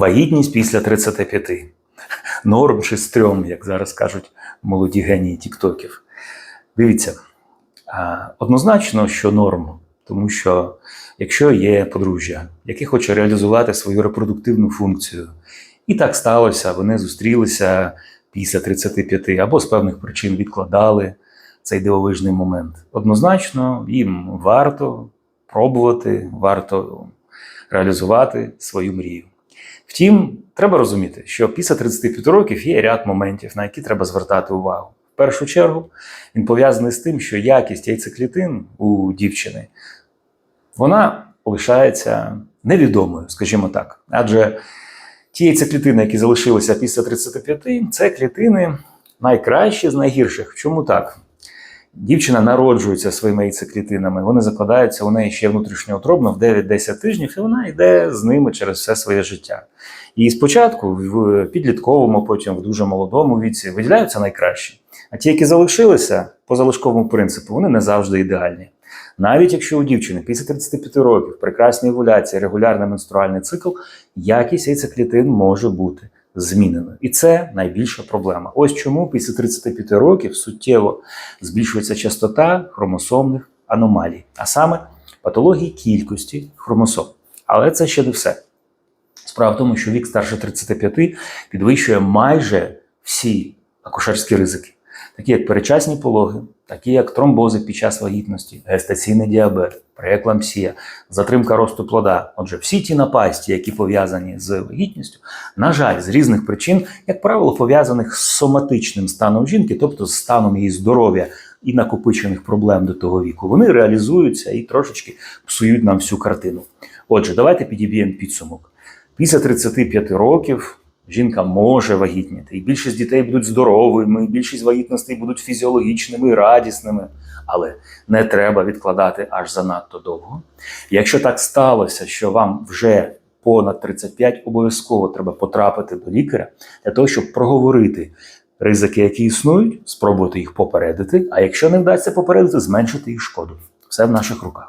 Вагітність після 35. Норм чи стрьом, як зараз кажуть молоді генії тіктоків. Дивіться, однозначно, що норм, тому що якщо є подружжя, яке хоче реалізувати свою репродуктивну функцію, і так сталося, вони зустрілися після 35 або з певних причин відкладали цей дивовижний момент. Однозначно, їм варто пробувати, варто реалізувати свою мрію. Втім, треба розуміти, що після 35 років є ряд моментів, на які треба звертати увагу. В першу чергу він пов'язаний з тим, що якість яйцеклітин у дівчини вона лишається невідомою, скажімо так. Адже ті яйцеклітини, які залишилися після 35, це клітини найкращі з найгірших. Чому так? Дівчина народжується своїми яйцеклітинами, вони закладаються у неї ще внутрішньоутробно в 9-10 тижнів, і вона йде з ними через все своє життя. І спочатку в підлітковому, потім в дуже молодому віці виділяються найкращі. А ті, які залишилися по залишковому принципу, вони не завжди ідеальні. Навіть якщо у дівчини після 35 років прекрасні овуляції, регулярний менструальний цикл, якість яйцеклітин може бути зміненою. І це найбільша проблема. Ось чому після 35 років суттєво збільшується частота хромосомних аномалій, а саме патології кількості хромосом. Але це ще не все. Справа в тому, що вік старше 35 підвищує майже всі акушерські ризики, такі як перечасні пологи, такі як тромбози під час вагітності, гестаційний діабет, прееклампсія, затримка росту плода. Отже, всі ті напасті, які пов'язані з вагітністю, на жаль, з різних причин, як правило, пов'язаних з соматичним станом жінки, тобто з станом її здоров'я і накопичених проблем до того віку, вони реалізуються і трошечки псують нам всю картину. Отже, давайте підіб'ємо підсумок. Після 35 років жінка може вагітніти, і більшість дітей будуть здоровими, і більшість вагітностей будуть фізіологічними і радісними. Але не треба відкладати аж занадто довго. Якщо так сталося, що вам вже понад 35, обов'язково треба потрапити до лікаря для того, щоб проговорити ризики, які існують, спробувати їх попередити. А якщо не вдасться попередити, зменшити їх шкоду. Все в наших руках.